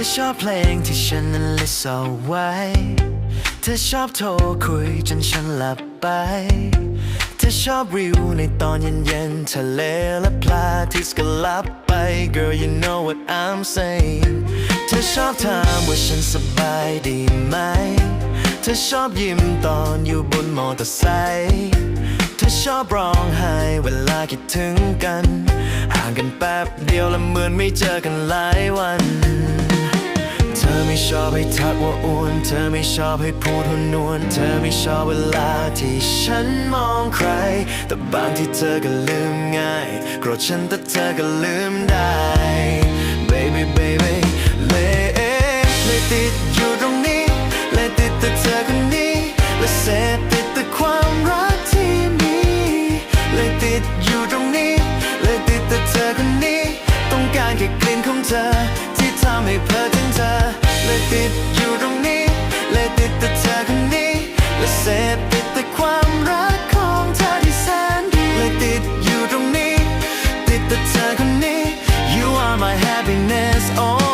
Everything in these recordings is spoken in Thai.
อชอบเพลงที่ฉันนั้นลิสเอาไว้ เธอชอบโทรคุยจนฉันหลับไป เธอชอบวิวในตอนเย็นๆทะเลและพลาทิสก็ลับไป Girl you know what I'm saying เธอชอบถามว่าฉันสบายดีไหม เธอชอบยิ้มตอนอยู่บนมอเตอร์ไซค์เธอชอบร้องไห้เวลาคิดถึงกัน ห่างกันแป๊บเดียวและเหมือนไม่เจอกันหลายวัน อไม่ชอบให้ทักว่าอ้วน เธอไม่ชอบให้พูดหุ่นนวล เธอไม่ชอบเวลาที่ฉันมองใคร แต่บางที่เธอก็ลืมง่าย โกรธฉันแต่เธอก็ลืมได้ baby baby เลยเลยติดอยู่ตรงนี้เลยติดแต่เธอคนนี้และเสพติดแต่ความรักที่มีเลยติดอยู่ตรงนี้เลยติดแต่เธอคนนี้ ต้องการแค่กลิ่นของเธอที่ทำให้เพลิดถึงเธอ เลยติดอยู่ตรงนี้เลยติดแต่เธอคนนี้และเสพติดแต่ความรักของเธอที่แสนดีเลยติดอยู่ตรงนี้ ติดแต่เธอคนนี้ You are my happiness oh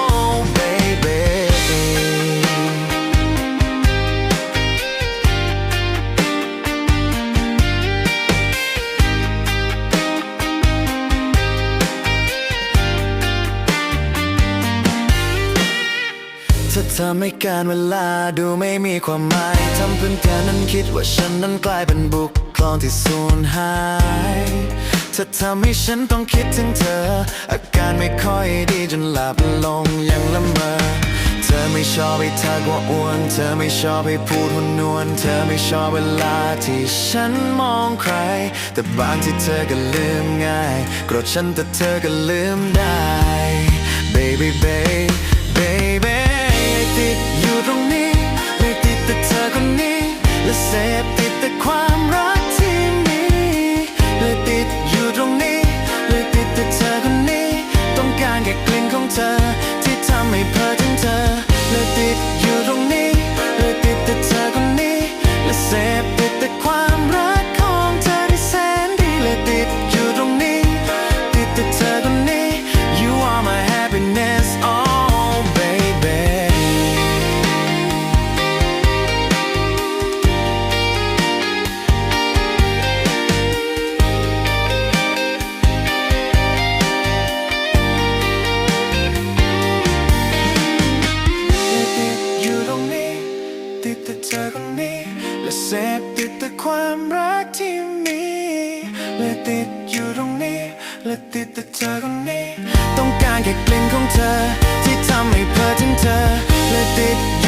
เธอทำให้การเวลาดูไม่มีความหมายทำเพื่อนแกนั้นคิดว่าฉันนั้นกลายเป็นบุคคลที่สูญหายเธอทำให้ฉันต้องคิดถึงเธอ อาการไม่ค่อยดีจนหลับลงอย่างละเมอเธอไม่ชอบให้ทักว่าอ้วน เธอไม่ชอบให้พูดหุ่นนวลเธอไม่ชอบเวลาที่ฉันมองใคร แต่บางที่เธอก็ลืมง่ายโกรธฉันแต่เธอก็ลืมได้ baby baby baby ติดอยู่ตรงนี้ไม่ติดแต่เธอคนนี้ และเสพติดแต่ความรักที่มีเลยติดอยู่ตรงนี้เลยติดแต่เธอคนนี้ ต้องการแค่กลิ่นของเธอ เสพติดแต่ความรักที่มีและติดอยู่ตรงนี้และติดแต่เธอคนนี้ ต้องการแค่กลิ่นของเธอ ที่ทำให้เพลิดถึงเธอและติด